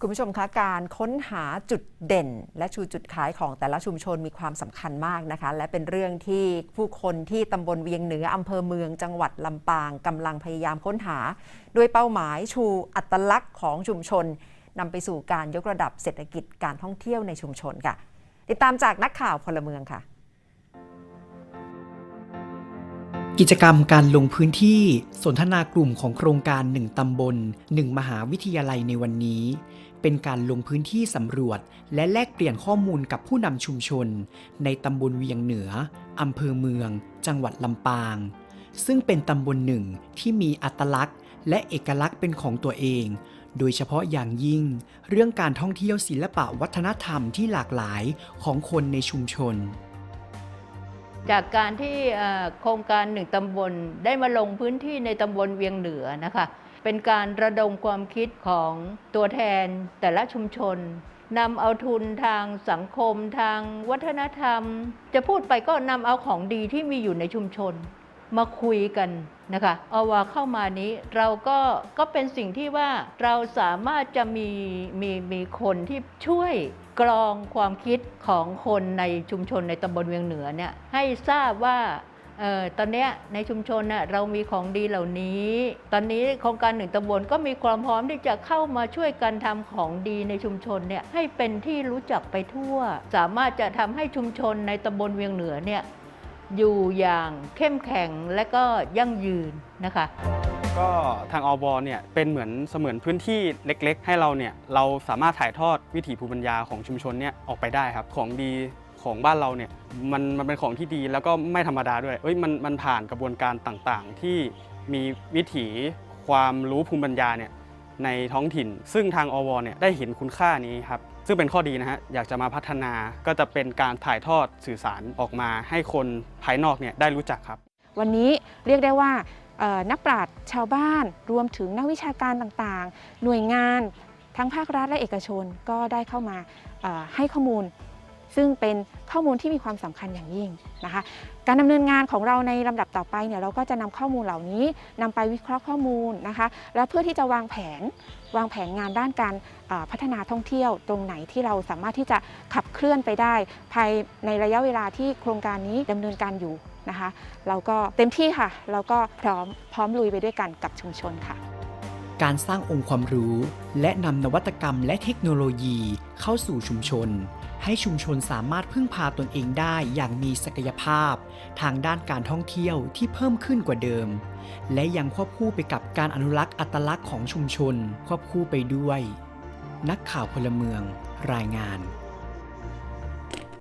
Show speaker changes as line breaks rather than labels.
คุณผู้ชมคะการค้นหาจุดเด่น และชูจุดขายของแต่ละชุมชนมีความสำคัญมากนะคะ และเป็นเรื่องที่ผู้คนที่ตำบลเวียงเหนืออำเภอเมืองจังหวัดลำปางกำลังพยายามค้นหา ด้วยเป้าหมายชูอัตลักษณ์ของชุมชนนำไปสู่การยกระดับเศรษฐกิจการท่องเที่ยวในชุมชนค่ะ ติดตามจากนักข่าวพลเมืองค่ะ
กิจกรรมการลงพื้นที่สนทนากลุ่มของโครงการ 1 ตำบล 1 มหาวิทยาลัยในวันนี้ เป็นการลงพื้นที่สำรวจ และแลกเปลี่ยนข้อมูลกับผู้นำชุมชน ในตำบลเวียงเหนืออำเภอเมือง จังหวัดลำปาง ซึ่งเป็นตำบลหนึ่งที่มีอัตลักษณ์ และเอกลักษณ์เป็นของตัวเอง โดยเฉพาะอย่างยิ่ง เรื่องการท่องเที่ยวศิลปะวัฒนธรรมที่หลากหลายของคนในชุมชน
จากการที่โครงการหนึ่งตำบลได้มาลงพื้นที่ในตำบลเวียงเหนือนะคะ เป็นการระดมความคิดของตัวแทนแต่ละชุมชนนำเอาทุนทางสังคมทางวัฒนธรรม จะพูดไปก็นำเอาของดีที่มีอยู่ในชุมชน มาคุยกันนะคะเอาว่าเข้ามานี้เราก็ก็เป็นสิ่งที่ว่าเราสามารถจะมีมีมีคนที่ช่วยกรองความคิดของคนในชุมชนในตำบลเวียงเหนือเนี่ยให้ทราบว่าออตอนนี้ในชุมชนนะเรามีของดีเหล่านี้ ตอนนี้โครงการหนึ่งตำบลก็มีความพร้อมที่จะเข้ามาช่วยกันทำของดีในชุมชนเนี่ยให้เป็นที่รู้จักไปทั่ว สามารถจะทำให้ชุมชนในตำบลเวียงเหนือเนี่ย อยู่อย่างเข้มแข็งและก็ยั่งยืนนะคะ
ก็ทางอบอเนี่ยเป็นเหมือนเสมือนพื้นที่เล็ก ๆ ให้เราเนี่ยเราสามารถถ่ายทอดวิถีภูมิปัญญาของชุมชนเนี่ยออกไปได้ครับของดีของบ้านเราเนี่ยมันมันเป็นของที่ดีแล้วก็ไม่ธรรมดาด้วยเอ้ยมันมันผ่านกระบวนการต่างๆ ที่มีวิถีความรู้ภูมิปัญญาเนี่ย ในท้องถิ่น ซึ่งทางอวเนี่ยได้เห็นคุณค่านี้ครับซึ่งเป็นข้อดีนะฮะ อยากจะมาพัฒนาก็จะเป็นการถ่ายทอดสื่อสารออกมาให้คนภายนอกเนี่ยได้รู้จักครับ
วันนี้เรียกได้ว่านักปราชญ์ชาวบ้าน รวมถึงนักวิชาการต่างๆ หน่วยงาน ทั้งภาครัฐและเอกชนก็ได้เข้ามาให้ข้อมูล ซึ่งเป็นข้อมูลที่มีความสำคัญอย่างยิ่งนะคะ การดำเนินงานของเราในลำดับต่อไปเนี่ยเราก็จะนำข้อมูลเหล่านี้นำไปวิเคราะห์ข้อมูลนะคะ แล้วเพื่อที่จะวางแผนวางแผนงานด้านการพัฒนาท่องเที่ยว ตรงไหนที่เราสามารถที่จะขับเคลื่อนไปได้ ภายในระยะเวลาที่โครงการนี้ดำเนินการอยู่นะคะ เราก็เต็มที่ค่ะ เราก็พร้อมพร้อมลุยไปด้วยกันกับชุมชนค่ะ
การสร้างองค์ความรู้ และนำนวัตกรรมและเทคโนโลยีเข้าสู่ชุมชน ให้ชุมชนสามารถพึ่งพาตนเองได้อย่างมีศักยภาพ ทางด้านการท่องเที่ยวที่เพิ่มขึ้นกว่าเดิม และยังควบคู่ไปกับการอนุรักษ์อัตลักษณ์ของชุมชน ควบคู่ไปด้วย นักข่าวพลเมือง รายงาน